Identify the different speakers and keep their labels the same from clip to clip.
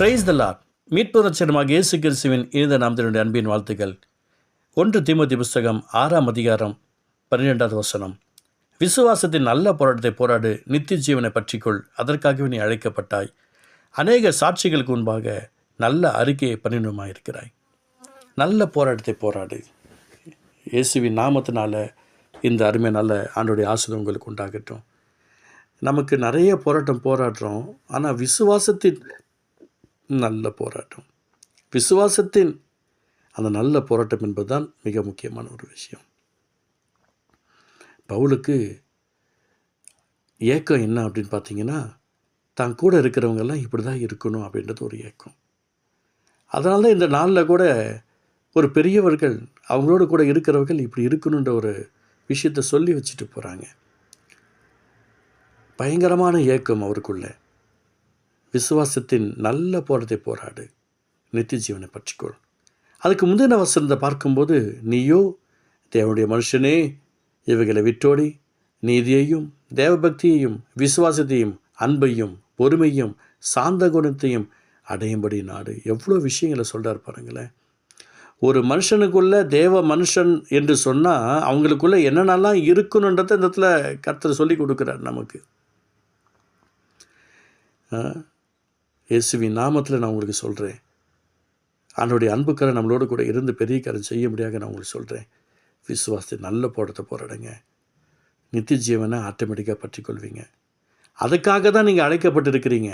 Speaker 1: Praise the Lord மீட்பு ரட்சகமாக இயேசு கிறிஸ்துவின் இனித நாமத்தினுடைய அன்பின் வாழ்த்துக்கள். ஒன்று திமுதி புஸ்தகம் ஆறாம் அதிகாரம் பன்னிரெண்டாவது வசனம். விசுவாசத்தின் நல்ல போராட்டத்தை போராடு நித்திய ஜீவனை பற்றிக்கொள் அதற்காகவே நீ அழைக்கப்பட்டாய். அநேக சாட்சிகளுக்கு முன்பாக நல்ல அறிக்கையை பண்ணினுமாய் இருக்கிறாய் நல்ல போராட்டத்தை போராடு. இயேசுவின் நாமத்தினால இந்த அருமை நல்ல ஆண்டுடைய ஆசிரியர் உங்களுக்கு உண்டாகட்டும். நமக்கு நிறைய போராட்டம் போராடுறோம். ஆனால் விசுவாசத்தின் நல்ல போராட்டம். விசுவாசத்தின் அந்த நல்ல போராட்டம் என்பதுதான் மிக முக்கியமான ஒரு விஷயம். பவுலுக்கு ஏக்கம் என்ன அப்படின்னு பார்த்தீங்கன்னா தான் கூட இருக்கிறவங்கெல்லாம் இப்படி தான் இருக்கணும் அப்படின்றது ஒரு ஏக்கம். அதனால தான் இந்த நாளில் கூட ஒரு பெரியவர்கள் அவங்களோட கூட இருக்கிறவர்கள் இப்படி இருக்கணுன்ற ஒரு விஷயத்தை சொல்லி வச்சுட்டு போகிறாங்க பயங்கரமான ஏக்கம் அவருக்குள்ளே. விசுவாசத்தின் நல்ல போராட்டத்தை போராடு. நித்திய ஜீவனை பற்றிக்கொள். அதுக்கு முந்தின வசனத்தை பார்க்கும்போது நீயோ தேவனுடைய மனுஷனே இவைகளை விட்டோடி நீதியையும் தேவபக்தியையும் விசுவாசத்தையும் அன்பையும் பொறுமையும் சாந்த குணத்தையும் அடையும்படி நாடு. எவ்வளோ விஷயங்களை சொல்கிறார் பாருங்களேன். ஒரு மனுஷனுக்குள்ளே தேவ மனுஷன் என்று சொன்னால் அவங்களுக்குள்ளே என்னென்னலாம் இருக்கணுன்றத இந்த இடத்துல கர்த்தர் சொல்லி கொடுக்குறார் நமக்கு. இயேசுவின் நாமத்தில் நான் உங்களுக்கு சொல்கிறேன் அவனுடைய அன்புக்கரை நம்மளோட கூட இருந்து பெரிய காரியம் செய்ய முடியாத நான் உங்களுக்கு சொல்கிறேன் விசுவாசத்தை நல்ல போடத்தை போராடுங்க. நித்திய ஜீவனை ஆட்டோமேட்டிக்காக பற்றி கொள்வீங்க அதுக்காக தான் நீங்கள் அழைக்கப்பட்டிருக்கிறீங்க.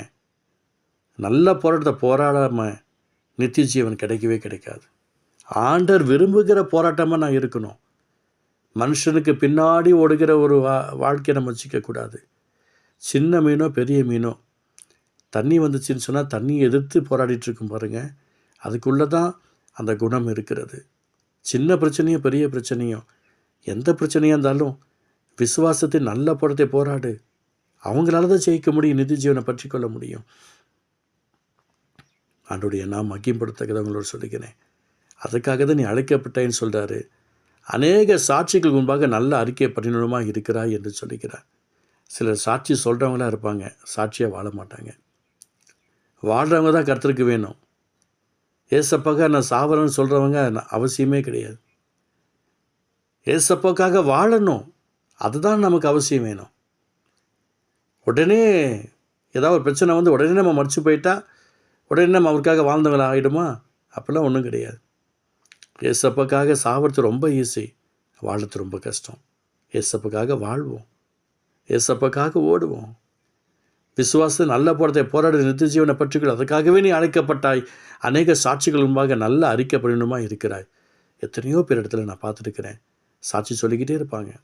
Speaker 1: நல்ல போராட்டத்தை போராடாமல் நித்திய ஜீவன் கிடைக்கவே கிடைக்காது. ஆண்டர் விரும்புகிற போராட்டமாக நான் இருக்கணும். மனுஷனுக்கு பின்னாடி ஓடுகிற ஒரு வா வாழ்க்கையை நம்ம வச்சுக்கக்கூடாது. சின்ன மீனோ பெரிய மீனோ தண்ணி வந்துச்சுன்னு சொன்னால் தண்ணியை எதிர்த்து போராடிட்டு இருக்கும் பாருங்கள் அதுக்குள்ளே தான் அந்த குணம் இருக்கிறது. சின்ன பிரச்சனையும் பெரிய பிரச்சனையும். எந்த பிரச்சனையாக இருந்தாலும் விசுவாசத்தை நல்ல படத்தை போராடு. அவங்களால தான் ஜெயிக்க முடியும் நிதி ஜீவனை பற்றி கொள்ள முடியும். ஆண்டுடைய நான் மகிம்படுத்தக்கதவங்களோட சொல்லிக்கிறேன் அதுக்காக தான் நீ அழைக்கப்பட்டேன்னு சொல்கிறாரு அநேக சாட்சிகள் முன்பாக நல்ல அறிக்கை பண்ணினமாக இருக்கிறாய் என்று சொல்லிக்கிறார் சிலர் சாட்சி சொல்கிறவங்களாக இருப்பாங்க சாட்சியாக வாழ மாட்டாங்க. வாழ்கிறவங்க தான் கர்த்தருக்கு வேணும். ஏசப்பாக்காக நான் சாவரன்னு சொல்கிறவங்க அவசியமே கிடையாது. ஏசப்பாக்காக வாழணும். அதுதான் நமக்கு அவசியம் வேணும். உடனே ஏதாவது ஒரு பிரச்சனை வந்து உடனே நம்ம மறைச்சு போயிட்டா உடனே நம்ம அவருக்காக வாழ்ந்தவங்கள ஆகிடுமா அப்படிலாம் ஒன்றும் கிடையாது. ஏசப்பாக்காக சாவறது ரொம்ப ஈஸி வாழறது ரொம்ப கஷ்டம். ஏசப்பாக்காக வாழ்வோம். ஏசப்பாக்காக ஓடுவோம். விசுவாசத்தை நல்ல போடத்தை போராடி நித்திய ஜீவனை பற்றிக்கொள். அதுக்காகவே நீ அழைக்கப்பட்டாய். அநேக சாட்சிகள் முன்பாக நல்ல அறிக்கை இருக்கிறாய். எத்தனையோ பேர் இடத்துல நான் பார்த்துருக்கிறேன். சாட்சி சொல்லிக்கிட்டே இருப்பாங்க.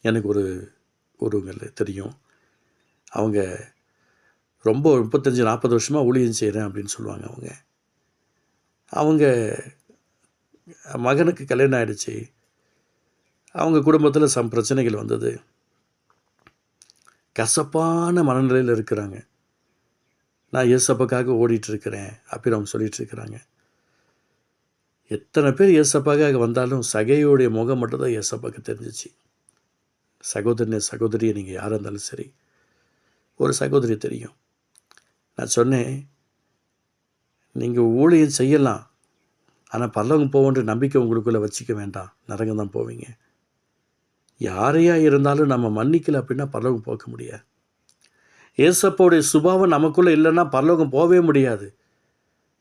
Speaker 1: எனக்கு ஒரு ஒருவங்க தெரியும். அவங்க ரொம்ப முப்பத்தஞ்சு நாற்பது வருஷமாக ஊழியம் செய்கிறேன் அப்படின்னு சொல்லுவாங்க அவங்க. அவங்க மகனுக்கு கல்யாணம் ஆகிடுச்சு அவங்க குடும்பத்தில் சம் பிரச்சனைகள் வந்தது. கசப்பான மனநிலையில் இருக்கிறாங்க. நான் ஏசப்பாக்காக ஓடிட்டுருக்கிறேன் அப்படின்னு அவங்க சொல்லிகிட்ருக்கிறாங்க எத்தனை பேர் ஏசப்பாக்காக வந்தாலும் சகையோடைய முகம் மட்டும்தான் ஏசப்பாக்கு தெரிஞ்சிச்சு. சகோதரனே சகோதரியை நீங்கள் யாராக இருந்தாலும் சரி ஒரு சகோதரி தெரியும். நான் சொன்னேன் நீங்கள் ஊழியம் செய்யலாம் ஆனால் பல்லவங்க போவோன்ற நம்பிக்கை உங்களுக்குள்ளே வச்சுக்க வேண்டாம். நரகம் தான் போவீங்க. யாரையா இருந்தாலும் நம்ம மன்னிக்கல அப்படின்னா பரலோகம் போக முடியாது. ஏசப்போடைய சுபாவம் நமக்குள்ளே இல்லைன்னா பரலோகம் போகவே முடியாது.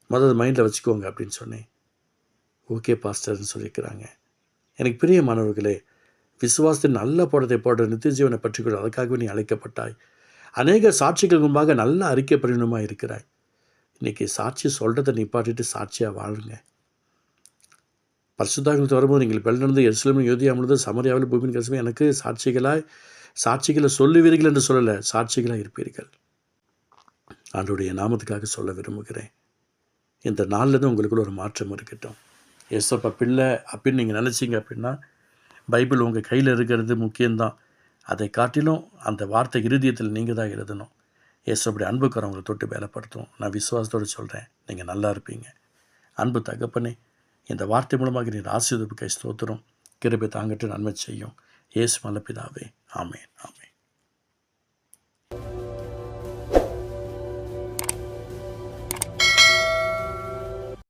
Speaker 1: முதல் மைண்டில் வச்சுக்கோங்க அப்படின்னு சொன்னேன். ஓகே பாஸ்டர்னு சொல்லியிருக்கிறாங்க எனக்கு பெரிய மாணவர்களே விசுவாசத்தின் நல்ல போடத்தை போடுற நித்திய ஜீவனை பற்றி அதுக்காகவே நீ அழைக்கப்பட்டாய். அநேக சாட்சிகள் முன்பாக நல்ல அறிக்கை பரிணமாக இருக்கிறாய். இன்றைக்கி சாட்சி சொல்கிறத நிப்பாட்டிட்டு சாட்சியாக வாழுங்க. பரிசுத்தாங்களுக்கு வரும்போது நீங்கள் பெல்லிருந்து எருசலேமும் யோதியாமிலிருந்து சமரியாவில் பூமியின் கசமே எனக்கு சாட்சிகளாய் சாட்சிகளை சொல்லுவீர்கள் என்று சொல்லலை சாட்சிகளாக இருப்பீர்கள். ஆண்டுடைய நாமத்துக்காக சொல்ல விரும்புகிறேன். இந்த நாளில் உங்களுக்குள்ள ஒரு மாற்றம் இருக்கட்டும். ஏசப்பா பிள்ளை அப்படின்னு நீங்கள் நினச்சிங்க அப்படின்னா பைபிள் உங்கள் கையில் இருக்கிறது முக்கியம்தான். அதை காட்டிலும் அந்த வார்த்தை இறுதியத்தில் நீங்கள் தான் எழுதணும். ஏசப்படி அன்புக்கு உங்களை தொட்டு வேலைப்படுத்தும். நான் விசுவாசத்தோடு சொல்கிறேன் நீங்கள் நல்லா இருப்பீங்க. அன்பு தகப்பனே இந்த வார்த்தை மூலமாக நீர் ஆசீர்வதிப்பு கை ஸ்தோத்திரம். கிருபை தாங்கட்டு நன்மை செய்யும். ஏசு மலப்பிதாவே ஆமேன் ஆமேன்.